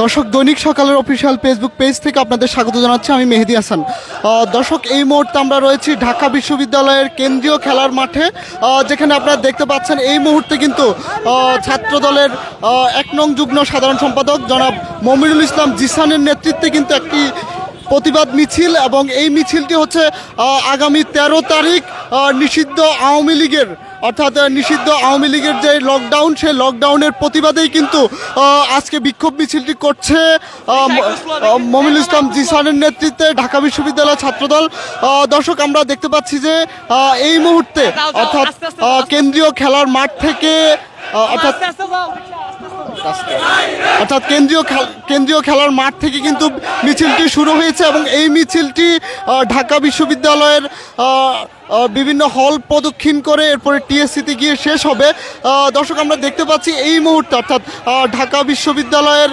দর্শক, দৈনিক সকালের অফিসিয়াল ফেসবুক পেজ থেকে আপনাদের স্বাগত জানাচ্ছি। আমি মেহেদি হাসান। দর্শক, এই মুহূর্তে আমরা রয়েছি ঢাকা বিশ্ববিদ্যালয়ের কেন্দ্রীয় খেলার মাঠে। যেখানে আপনারা দেখতে পাচ্ছেন, এই মুহূর্তে কিন্তু ছাত্র দলের এক নং যুগ্ম সাধারণ সম্পাদক জনাব মমিরুল ইসলাম জিসানের নেতৃত্বে কিন্তু একটি প্রতিবাদ মিছিল এবং এই মিছিলটি হচ্ছে আগামী তেরো তারিখ নিষিদ্ধ আওয়ামী লীগের অর্থাৎ নিষিদ্ধ আওয়ামী লীগের যে লকডাউন সেই লকডাউনের প্রতিবাদেই কিন্তু আজকে বিক্ষোভ মিছিলটি করছে মমিনুল ইসলাম জিসানের নেতৃত্বে ঢাকা বিশ্ববিদ্যালয় ছাত্রদল। দর্শক আমরা দেখতে পাচ্ছি যে এই মুহূর্তে অর্থাৎ কেন্দ্রীয় খেলার মাঠ থেকে অর্থাৎ অর্থাৎ কেন্দ্রীয় কেন্দ্রীয় খেলার মাঠ থেকে কিন্তু মিছিলটি শুরু হয়েছে এবং এই মিছিলটি ঢাকা বিশ্ববিদ্যালয়ের বিভিন্ন হল প্রদক্ষিণ করে এরপরে টিএসসিতে গিয়ে শেষ হবে। দর্শক, আমরা দেখতে পাচ্ছি এই মুহূর্তে অর্থাৎ ঢাকা বিশ্ববিদ্যালয়ের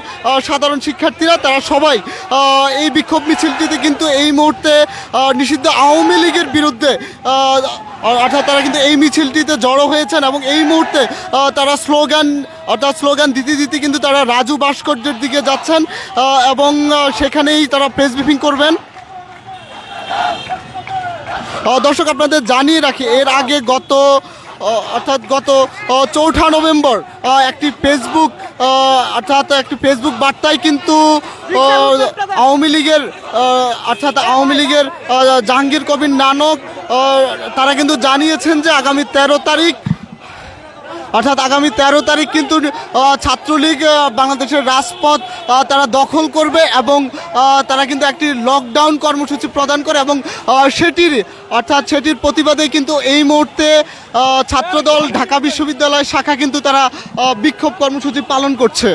সাধারণ শিক্ষার্থীরা, তারা সবাই এই বিক্ষোভ মিছিলটিতে কিন্তু এই মুহূর্তে নিষিদ্ধ আওয়ামী লীগের বিরুদ্ধে অর্থাৎ তারা কিন্তু এই মিছিলটিতে জড়ো হয়েছেন এবং এই মুহূর্তে তারা স্লোগান, অর্থাৎ স্লোগান দিতে দিতে কিন্তু তারা রাজু ভাস্কর্যের দিকে যাচ্ছেন এবং সেখানেই তারা প্রেস ব্রিফিং করবেন। দর্শক আপনাদের জানিয়ে রাখি, এর আগে গত অর্থাৎ গত চৌঠা নভেম্বর একটি ফেসবুক অর্থাৎ একটি ফেসবুক বার্তায় কিন্তু আওয়ামী লীগের অর্থাৎ আওয়ামী লীগের জাহাঙ্গীর কবির নানক তারা কিন্তু জানিয়েছেন যে আগামী তেরো তারিখ অর্থাৎ আগামী তেরো তারিখ কিন্তু ছাত্রলীগ বাংলাদেশের রাজপথ তারা দখল করবে এবং তারা কিন্তু একটি লকডাউন কর্মসূচি প্রদান করে এবং সেটির, অর্থাৎ সেটির প্রতিবাদে কিন্তু এই মুহূর্তে ছাত্রদল, ঢাকা বিশ্ববিদ্যালয় শাখা কিন্তু তারা বিক্ষোভ কর্মসূচি পালন করছে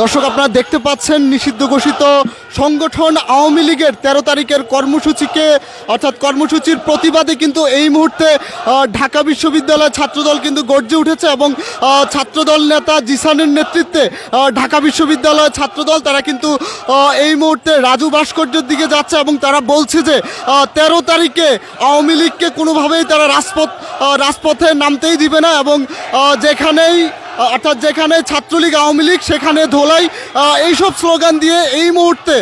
দর্শক আপনারা দেখতে পাচ্ছেন নিষিদ্ধ ঘোষিত সংগঠন আওয়ামী লীগের তেরো তারিখের কর্মসূচিকে, অর্থাৎ কর্মসূচির প্রতিবাদে কিন্তু এই মুহূর্তে ঢাকা বিশ্ববিদ্যালয় ছাত্রদল কিন্তু গর্জে উঠেছে এবং ছাত্রদল নেতা জিসানের নেতৃত্বে ঢাকা বিশ্ববিদ্যালয় ছাত্রদল তারা কিন্তু এই মুহূর্তে রাজু ভাস্কর্যের দিকে যাচ্ছে এবং তারা বলছে যে তেরো তারিখে আওয়ামী লীগকে কোনোভাবেই তারা রাজপথ রাজপথে নামতেই দিবে না এবং যেখানেই অর্থাৎ যেখানে ছাত্রলীগ, আওয়ামী লীগ, সেখানে ধোলাই এইসব স্লোগান দিয়ে এই মুহূর্তে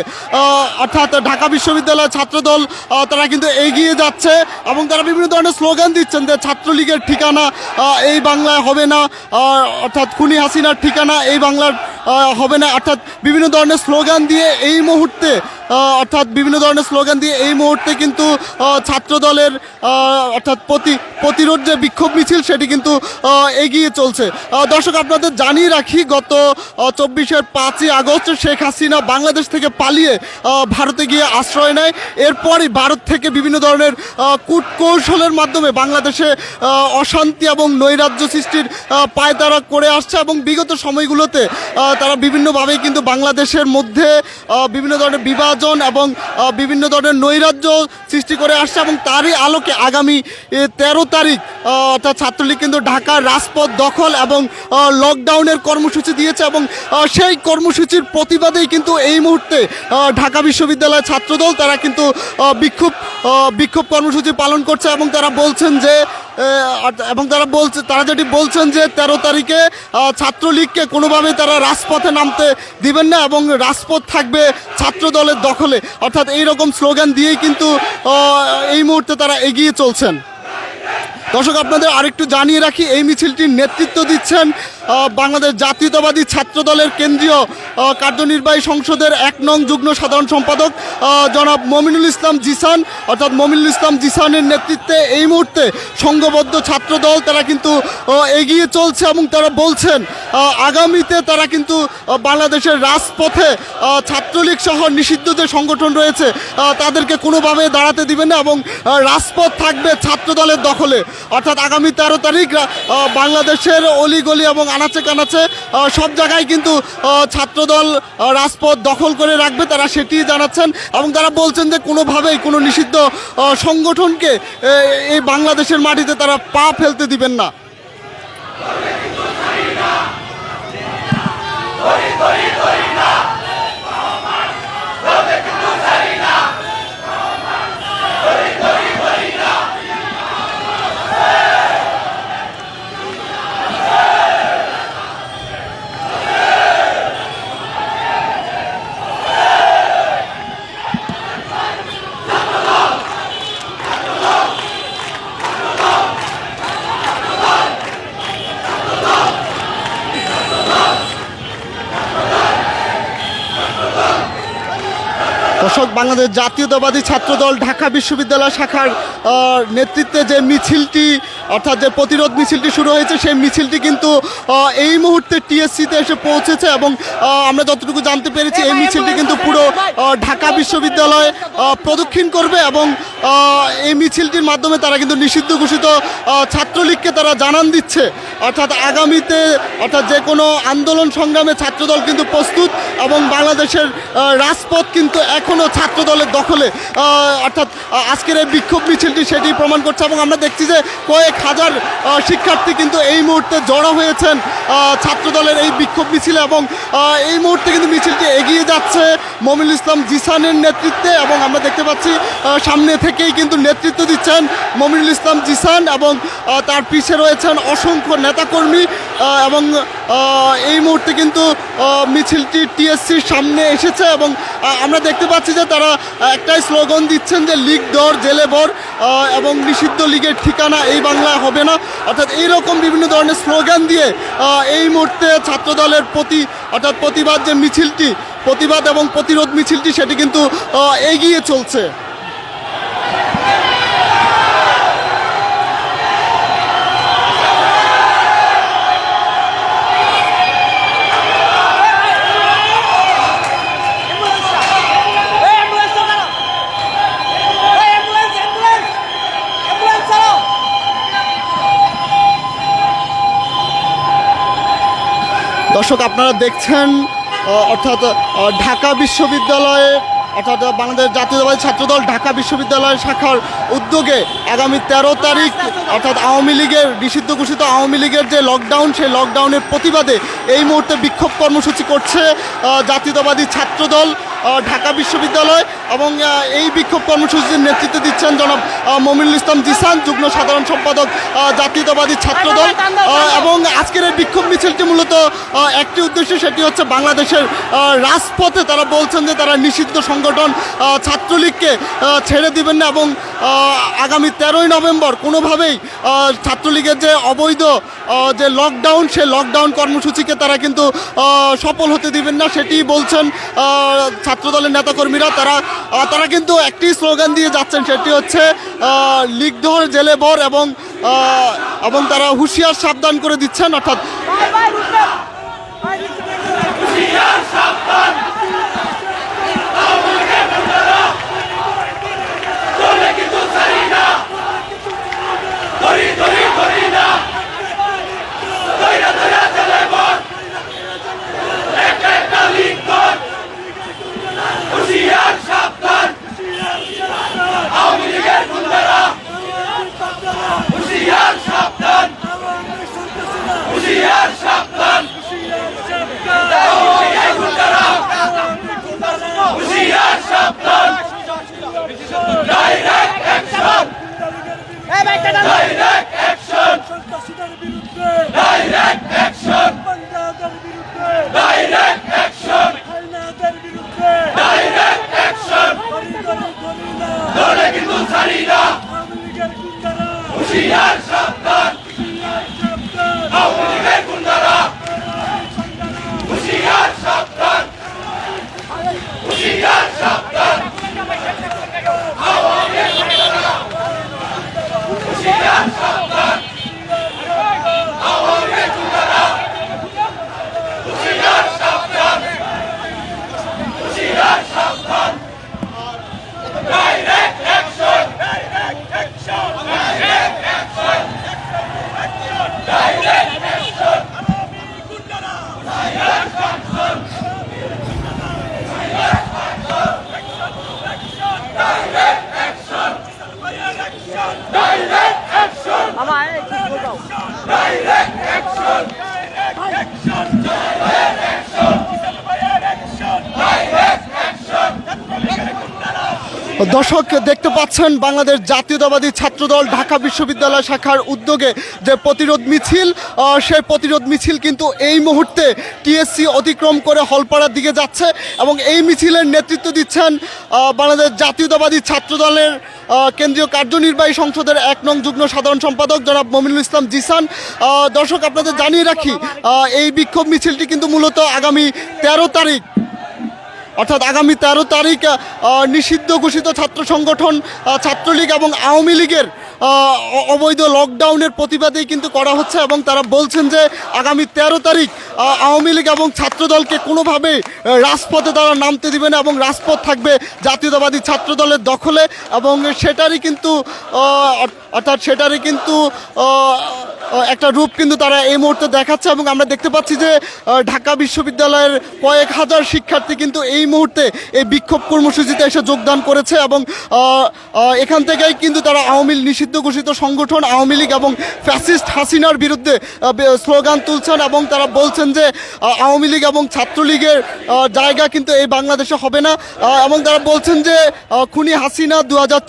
অর্থাৎ ঢাকা বিশ্ববিদ্যালয়ের ছাত্রদল তারা কিন্তু এগিয়ে যাচ্ছে এবং তারা বিভিন্ন ধরনের স্লোগান দিচ্ছেন যে ছাত্রলীগের ঠিকানা এই বাংলায় হবে না অর্থাৎ খুনি হাসিনার ঠিকানা এই বাংলার হবে না, অর্থাৎ বিভিন্ন ধরনের স্লোগান দিয়ে এই মুহূর্তে অর্থাৎ বিভিন্ন ধরনের স্লোগান দিয়ে এই মুহূর্তে কিন্তু আহ, ছাত্রদলের অর্থাৎ প্রতি প্রতিরোধ যে বিক্ষোভ মিছিল সেটি কিন্তু এগিয়ে চলছে। দর্শক আপনাদের জানিয়ে রাখি গত চব্বিশের পাঁচই আগস্ট শেখ হাসিনা বাংলাদেশ থেকে পালিয়ে ভারতে গিয়ে আশ্রয় নেয়। এরপরই ভারত থেকে বিভিন্ন ধরনের কূটকৌশলের মাধ্যমে বাংলাদেশে অশান্তি এবং নৈরাজ্য সৃষ্টির আহ, পায়তারা করে আসছে এবং বিগত সময়গুলোতে তারা বিভিন্নভাবেই কিন্তু বাংলাদেশের মধ্যে বিভিন্ন ধরনের বিভাজন এবং বিভিন্ন ধরনের নৈরাজ্য সৃষ্টি করে আসছে এবং তারই আলোকে আগামী তেরো তারিখ অর্থাৎ ছাত্রলীগ কিন্তু ঢাকার রাজপথ দখল এবং লকডাউনের কর্মসূচি দিয়েছে এবং সেই কর্মসূচির প্রতিবাদেই কিন্তু এই মুহূর্তে ঢাকা বিশ্ববিদ্যালয় ছাত্রদল তারা কিন্তু বিক্ষোভ বিক্ষোভ কর্মসূচি পালন করছে এবং তারা বলছেন যে এবং তারা বলছে, তারা যেটি বলছেন যে তেরো তারিখে ছাত্রলীগকে কোনোভাবে তারা রাজপথে নামতে দিবেন না এবং রাজপথ থাকবে ছাত্র দলের দখলে। অর্থাৎ এই রকম স্লোগান দিয়েই কিন্তু এই মুহূর্তে তারা এগিয়ে চলছেন। দর্শক, আপনাদের আরেকটু জানিয়ে রাখি, এই মিছিলটির নেতৃত্ব দিচ্ছেন বাংলাদেশ জাতীয়তাবাদী ছাত্র দলের কেন্দ্রীয় কার্যনির্বাহী সংসদের এক নং যুগ্ম সাধারণ সম্পাদক জনাব মমিনুল ইসলাম জিসান। অর্থাৎ মমিনুল ইসলাম জিসানের নেতৃত্বে এই মুহূর্তে সংঘবদ্ধ ছাত্র দল তারা কিন্তু এগিয়ে চলছে এবং তারা বলছেন আগামীতে তারা কিন্তু বাংলাদেশের রাজপথে ছাত্রলীগ সহ নিষিদ্ধ যে সংগঠন রয়েছে তাদেরকে কোনোভাবে দাঁড়াতে দিবে না এবং রাজপথ থাকবে ছাত্র দলের দখলে। অর্থাৎ আগামী তেরো তারিখ বাংলাদেশের অলিগলি এবং আনাচে কানাচে সব জায়গায় কিন্তু ছাত্রদল রাজপথ দখল করে রাখবে। তারা সেটি জানাচ্ছেন এবং তারা বলছেন যে কোনোভাবেই কোনো নিষিদ্ধ সংগঠনকে এই বাংলাদেশের মাটিতে তারা পা ফেলতে দিবেন না। দর্শক বাংলাদেশ জাতীয়তাবাদী ছাত্রদল ঢাকা বিশ্ববিদ্যালয় শাখার নেতৃত্বে যে মিছিলটি অর্থাৎ যে প্রতিরোধ মিছিলটি শুরু হয়েছে, সেই মিছিলটি কিন্তু এই মুহূর্তে টিএসসিতে এসে পৌঁছেছে এবং আমরা যতটুকু জানতে পেরেছি, এই মিছিলটি কিন্তু পুরো ঢাকা বিশ্ববিদ্যালয় প্রদক্ষিণ করবে এবং এই মিছিলটির মাধ্যমে তারা কিন্তু নিষিদ্ধ ঘোষিত ছাত্রলীগকে তারা জানান দিচ্ছে। অর্থাৎ আগামীতে, অর্থাৎ যে কোনো আন্দোলন সংগ্রামে ছাত্রদল কিন্তু প্রস্তুত এবং বাংলাদেশের রাজপথ কিন্তু এখনও ছাত্রদলের দখলে। অর্থাৎ আজকের এই বিক্ষোভ মিছিলটি সেটি প্রমাণ করছে এবং আমরা দেখছি যে কয়েক হাজার শিক্ষার্থী কিন্তু এই মুহূর্তে জড়ো হয়েছেন ছাত্রদলের এই বিক্ষোভ মিছিলে এবং এই মুহূর্তে কিন্তু মিছিলটি এগিয়ে যাচ্ছে মমিনুল ইসলাম জিসানের নেতৃত্বে এবং আমরা দেখতে পাচ্ছি সামনে থেকেই কিন্তু নেতৃত্ব দিচ্ছেন মমিনুল ইসলাম জিসান এবং তার পিছে রয়েছেন অসংখ্য নেতাকর্মী এবং এই মুহূর্তে কিন্তু মিছিলটি টিএসসির সামনে এসেছে এবং আমরা দেখতে পাচ্ছি যে তারা একটাই স্লোগান দিচ্ছেন যে লিগ দর, জেলে বর এবং নিষিদ্ধ লীগের ঠিকানা এই বাংলায় হবে না। অর্থাৎ এইরকম বিভিন্ন ধরনের স্লোগান দিয়ে এই মুহূর্তে ছাত্রদলের প্রতি, অর্থাৎ প্রতিবাদ যে মিছিলটি প্রতিবাদ এবং প্রতিরোধ মিছিলটি সেটি কিন্তু এগিয়ে চলছে। দর্শক আপনারা দেখছেন অর্থাৎ ঢাকা বিশ্ববিদ্যালয়ে, অর্থাৎ বাংলাদেশ জাতীয়তাবাদী ছাত্রদল ঢাকা বিশ্ববিদ্যালয় শাখার উদ্যোগে আগামী তেরো তারিখ, অর্থাৎ আওয়ামী লীগের, নিষিদ্ধ ঘোষিত আওয়ামী লীগের যে লকডাউন সেই লকডাউনের প্রতিবাদে এই মুহূর্তে বিক্ষোভ কর্মসূচি করছে জাতীয়তাবাদী ছাত্রদল। ঢাকা বিশ্ববিদ্যালয় এবং এই বিক্ষোভ কর্মসূচির নেতৃত্ব দিচ্ছেন জনাব মমিনুল ইসলাম জিসান যুগ্ম সাধারণ সম্পাদক জাতীয়তাবাদী ছাত্রদল। এবং আজকের এই বিক্ষোভ মিছিলটি মূলত একটি উদ্দেশ্য সেটি হচ্ছে বাংলাদেশের রাজপথে তারা বলছেন যে তারা নিষিদ্ধ সংগঠন ছাত্রলীগকে ছেড়ে দিবেন না এবং আগামী তেরোই নভেম্বর কোনোভাবেই ছাত্রলীগের যে অবৈধ যে লকডাউন সেই লকডাউন কর্মসূচিকে তারা কিন্তু সফল হতে দিবেন না সেটি বলছেন ছাত্রদলের নেতাকর্মীরা। তারা তারা কিন্তু একটি স্লোগান দিয়ে যাচ্ছেন সেটি হচ্ছে লিগধর জেলে বর এবং এবং তারা হুঁশিয়ার সাবধান করে দিচ্ছেন অর্থাৎ দর্শক, দেখতে পাচ্ছেন বাংলাদেশ জাতীয়তাবাদী ছাত্রদল ঢাকা বিশ্ববিদ্যালয় শাখার উদ্যোগে যে প্রতিরোধ মিছিল সেই প্রতিরোধ মিছিল কিন্তু এই মুহূর্তে টিএসসি অতিক্রম করে হলপাড়ার দিকে যাচ্ছে এবং এই মিছিলের নেতৃত্ব দিচ্ছেন বাংলাদেশ জাতীয়তাবাদী ছাত্রদলের কেন্দ্রীয় কার্যনির্বাহী সংসদের এক নং যুগ্ম সাধারণ সম্পাদক জনাব মমিনুল ইসলাম জিসান। দর্শক, আপনাদের জানিয়ে রাখি এই বিক্ষোভ মিছিলটি কিন্তু মূলত আগামী তেরো তারিখ অর্থাৎ আগামী তেরো তারিখ নিষিদ্ধ ঘোষিত ছাত্র সংগঠন ছাত্রলীগ এবং আওয়ামী লীগের অবৈধ লকডাউনের প্রতিবাদেই কিন্তু করা হচ্ছে এবং তারা বলছেন যে আগামী তেরো তারিখ আওয়ামী লীগ এবং ছাত্রদলকে কোনোভাবে আহ, রাজপথে তারা নামতে দিবে না এবং রাজপথ থাকবে জাতীয়তাবাদী ছাত্রদলের দখলে এবং সেটারই কিন্তু অর্থাৎ সেটারই কিন্তু একটা রূপ কিন্তু তারা এই মুহূর্তে দেখাচ্ছে এবং আমরা দেখতে পাচ্ছি যে ঢাকা বিশ্ববিদ্যালয়ের কয়েক হাজার শিক্ষার্থী কিন্তু এই মুহূর্তে এই বিক্ষোভ কর্মসূচিতে এসে যোগদান করেছে এবং এখান থেকেই কিন্তু তারা আওয়ামী নিষিদ্ধ ঘোষিত সংগঠন, আওয়ামী লীগ এবং ফ্যাসিস্ট হাসিনার বিরুদ্ধে স্লোগান তুলছেন এবং তারা বলছেন যে আওয়ামী লীগ এবং ছাত্রলীগের জায়গা কিন্তু এই বাংলাদেশে হবে না। এবং তারা বলছেন যে খুনি হাসিনা দু হাজার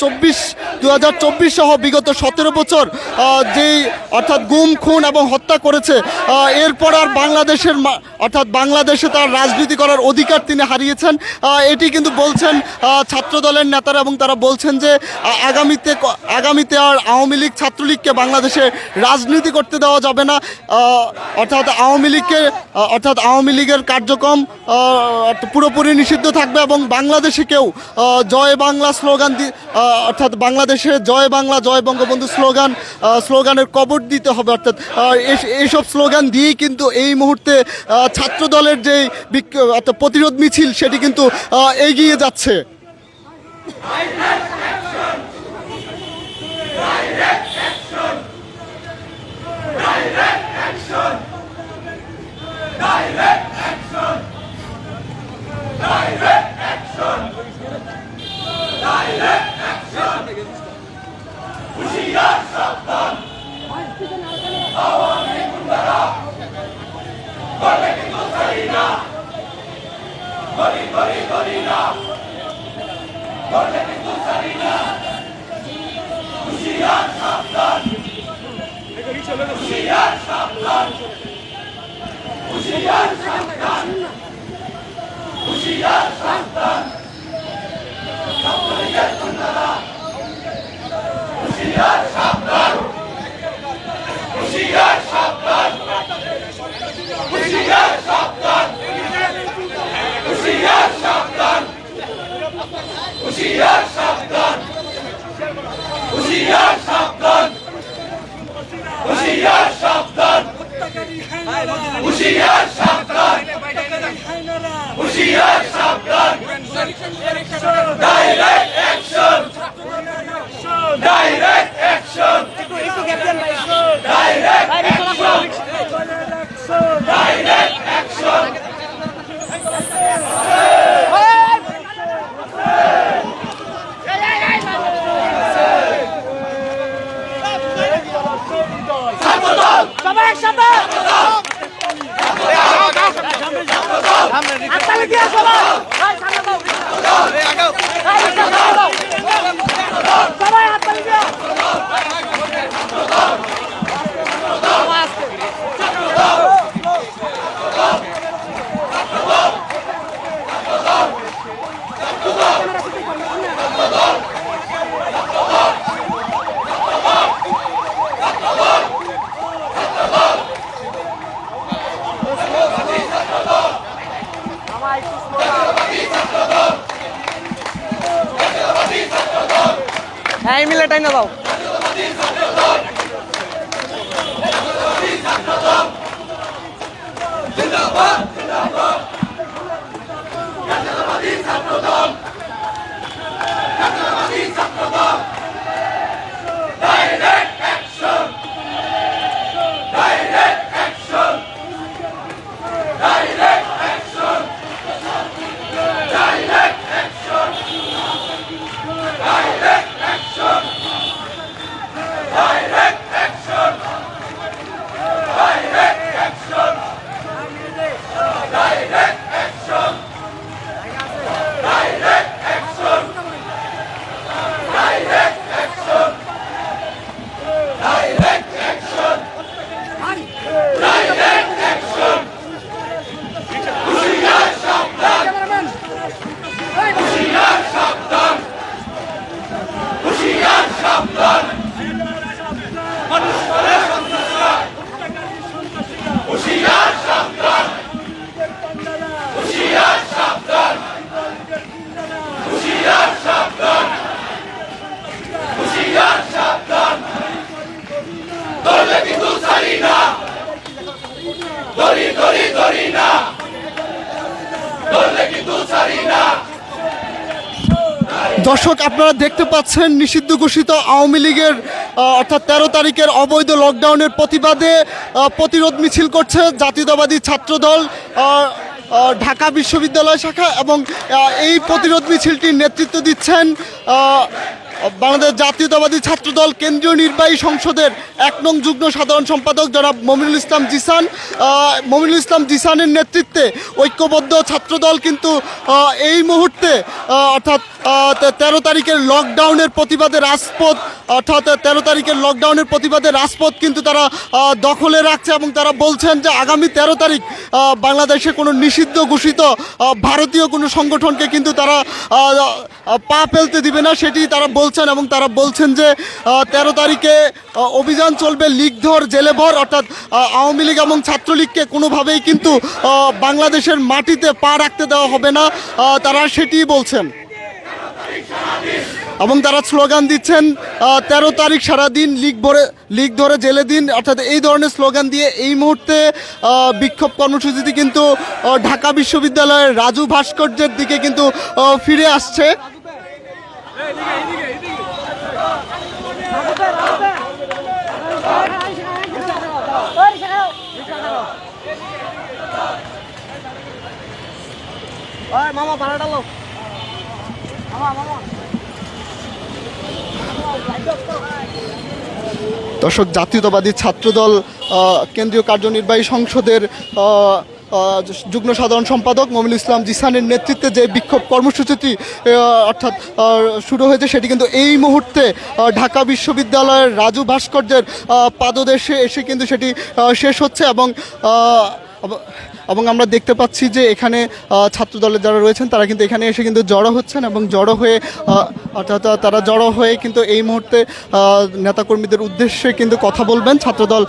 চব্বিশ সহ বিগত সতেরো বছর যেই, অর্থাৎ গুম, খুন এবং হত্যা করেছে এরপর আর বাংলাদেশের অর্থাৎ বাংলাদেশে তার রাজনীতি করার অধিকার তিনি হারিয়েছেন। এটি কিন্তু বলছেন ছাত্রদলের নেতারা এবং তারা বলছেন যে আগামীতে আগামীতে আর আওয়ামী লীগ ছাত্রলীগকে বাংলাদেশে রাজনীতি করতে দেওয়া যাবে না। অর্থাৎ আওয়ামী লীগকে অর্থাৎ আওয়ামী লীগের কার্যক্রম পুরোপুরি নিষিদ্ধ থাকবে এবং বাংলাদেশে কেউ জয় বাংলা স্লোগান অর্থাৎ বাংলাদেশে জয় বাংলা, জয় বঙ্গবন্ধু স্লোগান স্লোগানের কবর দিতে হবে অর্থাৎ এইসব স্লোগান দিয়েই কিন্তু এই মুহূর্তে আহ, ছাত্রদলের যে অর্থাৎ প্রতিরোধ মিছিল সেটি কিন্তু এগিয়ে যাচ্ছে। হত্যাকারী হায়নারা হুশিয়ার সাবধান। হত্যাকারী হায়নারা হুশিয়ার সাবধান। Action direct action direct action direct action direct action একসাথে। Nó 喽 দেখতে নিষিদ্ধ ঘোষিত আওয়ামী লীগের অর্থাৎ তেরো তারিখের অবৈধ লকডাউনের প্রতিবাদে প্রতিরোধ মিছিল করছে জাতীয়তাবাদী ছাত্রদল ঢাকা বিশ্ববিদ্যালয় শাখা এবং এই প্রতিরোধ মিছিলটির নেতৃত্ব দিচ্ছেন বাংলাদেশ জাতীয়তাবাদী ছাত্রদল কেন্দ্রীয় নির্বাহী সংসদের এক নং যুগ্ম সাধারণ সম্পাদক জনাব মমিনুল ইসলাম জিসান। মমিনুল ইসলাম জিসানের নেতৃত্বে ঐক্যবদ্ধ ছাত্রদল কিন্তু এই মুহূর্তে অর্থাৎ তেরো তারিখের লকডাউনের প্রতিবাদে রাজপথ, অর্থাৎ তেরো তারিখের লকডাউনের প্রতিবাদে রাজপথ কিন্তু তারা দখলে রাখছে এবং তারা বলছেন যে আগামী তেরো তারিখ বাংলাদেশে কোনো নিষিদ্ধ ঘোষিত ভারতীয় কোনো সংগঠনকে কিন্তু তারা পা ফেলতে দিবে না, সেটি তারা বলছেন এবং তারা বলছেন যে তেরো তারিখে অভিযান চলবে লীগধর জেলেভর, অর্থাৎ আওয়ামী লীগ এবং ছাত্রলীগকে কোনোভাবেই কিন্তু বাংলাদেশের মাটিতে পা রাখতে দেওয়া হবে না। তারা সেটিই বলছেন। এবং তারা স্লোগান দিচ্ছেন তেরো তারিখ সারাদিন লিগ ভরে লিগ ধরে জেলে দিন, অর্থাৎ এই ধরনের স্লোগান দিয়ে এই মুহূর্তে বিক্ষোভ কর্মসূচিটি কিন্তু ঢাকা বিশ্ববিদ্যালয়ের রাজু ভাস্কর্যের দিকে কিন্তু ফিরে আসছে। দর্শক জাতীয়তাবাদী ছাত্রদল কেন্দ্রীয় কার্যনির্বাহী সংসদের যুগ্ম সাধারণ সম্পাদক মমিল ইসলাম জিসানের নেতৃত্বে যে বিক্ষোভ কর্মসূচিটি অর্থাৎ শুরু হয়েছে, সেটি কিন্তু এই মুহূর্তে ঢাকা বিশ্ববিদ্যালয়ের রাজু ভাস্কর্যের পাদদেশে এসে কিন্তু সেটি শেষ হচ্ছে এবং এবং আমরা দেখতে পাচ্ছি যে এখানে আহ, ছাত্রদলের যারা রয়েছেন তারা কিন্তু এখানে এসে কিন্তু জড়ো হচ্ছেন এবং জড়ো হয়ে অর্থাৎ তারা জড়ো হয়ে কিন্তু এই মুহূর্তে নেতাকর্মীদের উদ্দেশ্যে কিন্তু কথা বলবেন। ছাত্রদল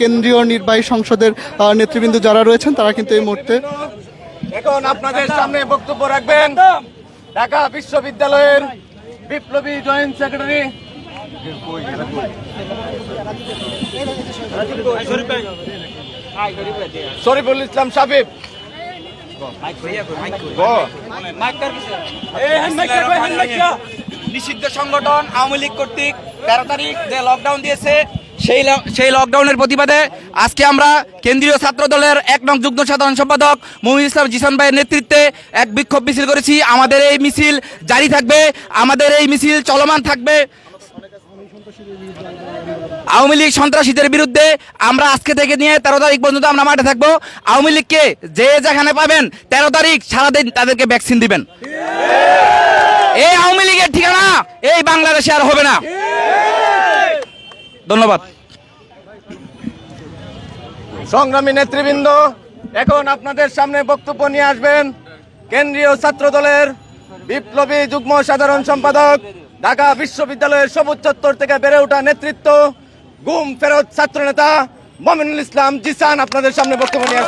কেন্দ্রীয় নির্বাহী সংসদের নেতৃবৃন্দ যারা রয়েছেন তারা কিন্তু এই মুহূর্তে এখন আপনাদের সামনে বক্তব্য রাখবেন। ঢাকা বিশ্ববিদ্যালয়ের বিপ্লবী জয়েন্ট সেক্রেটারি। শরীফুল ইসলাম সাবিব নিষিদ্ধ সংগঠন আওয়ামী লীগ কর্তৃক তেরো তারিখ যে লকডাউন দিয়েছে, সেই সেই লকডাউনের প্রতিবাদে আজকে আমরা কেন্দ্রীয় ছাত্র দলের এক নং যুগ্ম সাধারণ সম্পাদক মমিন ইসলাম জিসান ভাইয়ের নেতৃত্বে এক বিক্ষোভ মিছিল করেছি। আমাদের এই মিছিল জারি থাকবে, আমাদের এই মিছিল চলমান থাকবে। আওয়ামী লীগ সন্ত্রাসীদের বিরুদ্ধে আমরা আজকে থেকে নিয়ে তেরো তারিখ পর্যন্ত আমরা মাঠে থাকব। আওয়ামী লীগকে যে যেখানে পাবেন তেরো তারিখ সারাদিন তাদেরকে ভ্যাকসিন দিবেন। এই আওয়ামী লীগের ঠিকানা এই বাংলাদেশে আর হবে না। ধন্যবাদ। সংগ্রামী নেতৃবৃন্দ, এখন আপনাদের সামনে বক্তব্য নিয়ে আসবেন কেন্দ্রীয় ছাত্র দলের বিপ্লবী যুগ্ম সাধারণ সম্পাদক, ঢাকা বিশ্ববিদ্যালয়ের সবুজ চত্বর থেকে বেড়ে ওঠা নেতৃত্ব। गुम फेरत छात्र नेता मोमिनुल इस्लाम जिसान अपन सामने बक्तव्य नहीं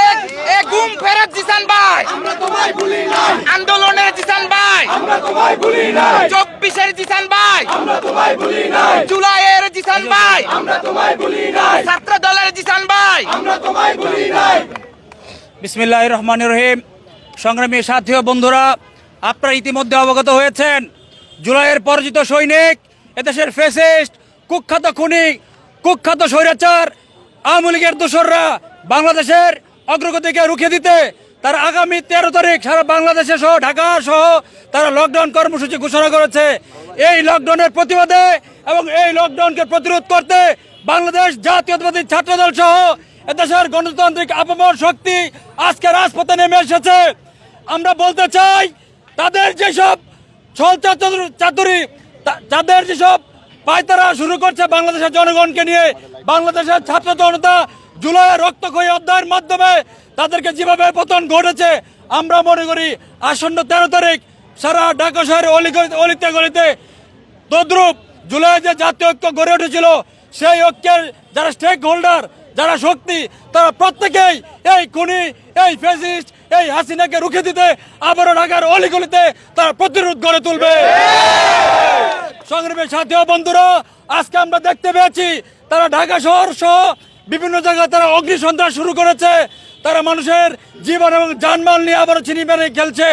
एक গুম ফেরত জিসান ভাই। আন্দোলনের জিসান ভাই। চব্বিশের জিসান ভাই। জুলাইয়ের জিসান ভাই। ছাত্র দলের জিসান ভাই। বিসমিল্লাহ রহমান রহিম। সংগ্রামী সাথী ও বন্ধুরা আপনারা ইতিমধ্যে অবগত হয়েছেন জুলাইয়ের পরাজিত সৈনিক এদেশের ফেসিস্ট কুখ্যাত খুনি কুখ্যাত স্বৈরাচার আওয়ামী লীগের দোসররা বাংলাদেশের অগ্রগতিকে রুখে দিতে, তারা আগামী তেরো তারিখ সারা বাংলাদেশে সহ ঢাকা সহ তারা লকডাউন কর্মসূচি ঘোষণা করেছে। এই লকডাউনের প্রতিবাদে এবং এই লকডাউনকে প্রতিরোধ করতে বাংলাদেশ জাতীয়তাবাদী ছাত্রদল সহ এদেশের গণতান্ত্রিক আপামর শক্তি আজকে রাজপথে নেমে এসেছে। আমরা বলতে চাই, তাদের যেসব ছল চাতুর তাদের যেসব পায়তারা শুরু করছে বাংলাদেশের জনগণকে নিয়ে। বাংলাদেশের ছাত্র জনতা জুলাইয়ের রক্তক্ষয়ী অধ্যায়ের মাধ্যমে তাদেরকে যেভাবে পতন ঘটেছে, আমরা মনে করি আসন্ন তেরো তারিখ সারা ঢাকা শহরের অলি অলিতে গলিতে তদ্রুপ জুলাই যে জাতীয় ঐক্য গড়ে উঠেছিল, সেই ঐক্যের যারা স্টেক হোল্ডার যারা শক্তি, তারা প্রত্যেকেই এই খুনি, এই ফেসিস্ট এই হাসিনাকে রুখে দিতে আবারও ঢাকার অলিগলিতে তারা প্রতিরোধ গড়ে তুলবে। সংগ্রামী সাথী বন্ধুরা, আজকে আমরা দেখতে পেয়েছি, তারা ঢাকা শহর সহ বিভিন্ন জায়গায় তারা অগ্নি সন্ত্রাস শুরু করেছে। তারা মানুষের জীবন এবং জানমাল নিয়ে আবারও চিনি মেরে খেলছে।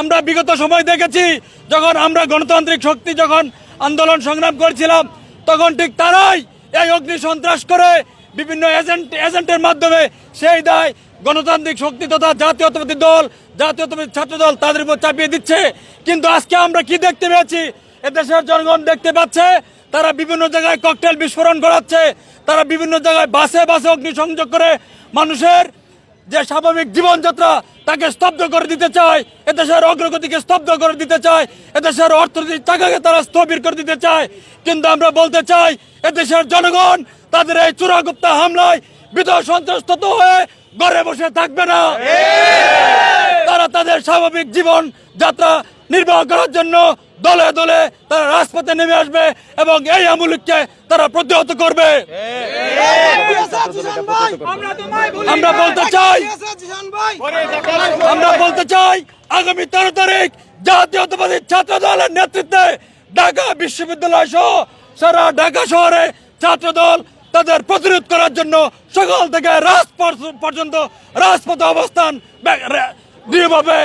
আমরা বিগত সময় দেখেছি, যখন আমরা গণতান্ত্রিক শক্তি যখন আন্দোলন সংগ্রাম করেছিলাম, তখন ঠিক তারাই এই অগ্নি সন্ত্রাস করে বিভিন্ন এজেন্ট এজেন্টের মাধ্যমে সেই দায় গণতান্ত্রিক শক্তি তথা জাতীয়তাবাদী দল, জাতীয়তাবাদী ছাত্র দল তাদের উপর চাপিয়ে দিচ্ছে। কিন্তু আজকে আমরা কি দেখতে পেয়েছি? এদেশের জনগণ দেখতে পাচ্ছে তারা বিভিন্ন জায়গায় ককটেল বিস্ফোরণ করাচ্ছে তারা বিভিন্ন জায়গায় বাসে বাসে অগ্নিসংযোগ করে মানুষের যে স্বাভাবিক জীবনযাত্রা তাকে স্তব্ধ করে দিতে চায় এদেশের অগ্রগতিকে স্তব্ধ করে দিতে চায় এদেশের অর্থনৈতিক চাকাকে তারা স্থবির করে দিতে চায়। কিন্তু আমরা বলতে চাই এদেশের জনগণ তাদের এই চূড়াগুপ্তা হামলায় বিধ সন্ত্রস্ত হয়ে ঘরে বসে থাকবে না। তারা তাদের স্বাভাবিক জীবন যাত্রা নির্বাহ করার জন্য দলে দলে তারা রাজপথে নেমে আসবে এবং এই আমূলিককে তারা প্রতিহত করবে। আমরা বলতে চাই আমরা বলতে চাই আগামী তেরো তারিখ জাতীয়তাবাদী ছাত্র দলের নেতৃত্বে ঢাকা বিশ্ববিদ্যালয় সহ সারা ঢাকা শহরে ছাত্র দল তাদের প্রতিরোধ করার জন্য সকাল থেকে রাজপথ পর্যন্ত রাজপথে অবস্থান দৃঢ়ভাবে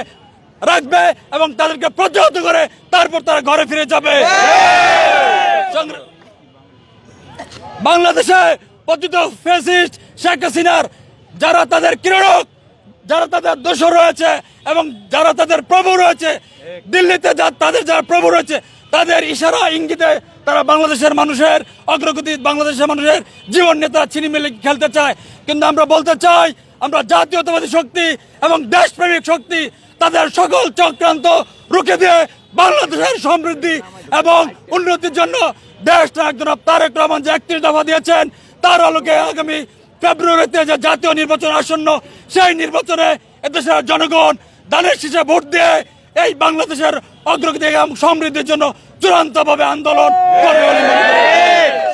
রাখবে এবং তাদেরকে প্রতিহত করে তারপর তারা ঘরে ফিরে যাবে। বাংলাদেশে পতিত ফেসিস্ট শেখ হাসিনার, যারা তাদের কিরণক যারা তাদের দোষর রয়েছে এবং যারা তাদের প্রভু রয়েছে, দিল্লিতে যা তাদের যারা প্রভু রয়েছে, তাদের ইশারা, ইঙ্গিতে তারা বাংলাদেশের মানুষের অগ্রগতি, বাংলাদেশের মানুষের জীবন নিয়ে তারা ছিনিমিলি খেলতে চায়। কিন্তু আমরা বলতে চাই, আমরা জাতীয়তাবাদী শক্তি এবং দেশপ্রেমিক শক্তি তাদের সকল চক্রান্ত রুখে দিয়ে বাংলাদেশের সমৃদ্ধি এবং উন্নতির জন্য দেশ নায়ক তারেক রহমান যে একত্রিশ দফা দিয়েছেন, তার আলোকে আগামী ফেব্রুয়ারিতে যে জাতীয় নির্বাচন আসন্ন, সেই নির্বাচনে এদেশের জনগণ দানের শীষে ভোট দিয়ে এই বাংলাদেশের অগ্রগতি এবং সমৃদ্ধির জন্য চূড়ান্তভাবে আন্দোলন।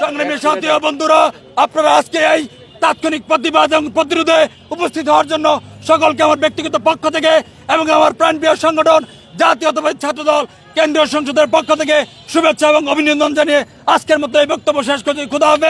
সংগ্রামী সাথী বন্ধুরা, আপনারা আজকে এই তাৎক্ষণিক প্রতিবাদ এবং প্রতিরোধে উপস্থিত হওয়ার জন্য সকলকে আমার ব্যক্তিগত পক্ষ থেকে এবং আমার প্রাণপ্রিয় সংগঠন জাতীয়তাবাদী ছাত্র দল কেন্দ্রীয় সংসদের পক্ষ থেকে শুভেচ্ছা এবং অভিনন্দন জানিয়ে আজকের মতো এই বক্তব্য শেষ করছি। খুদা হবে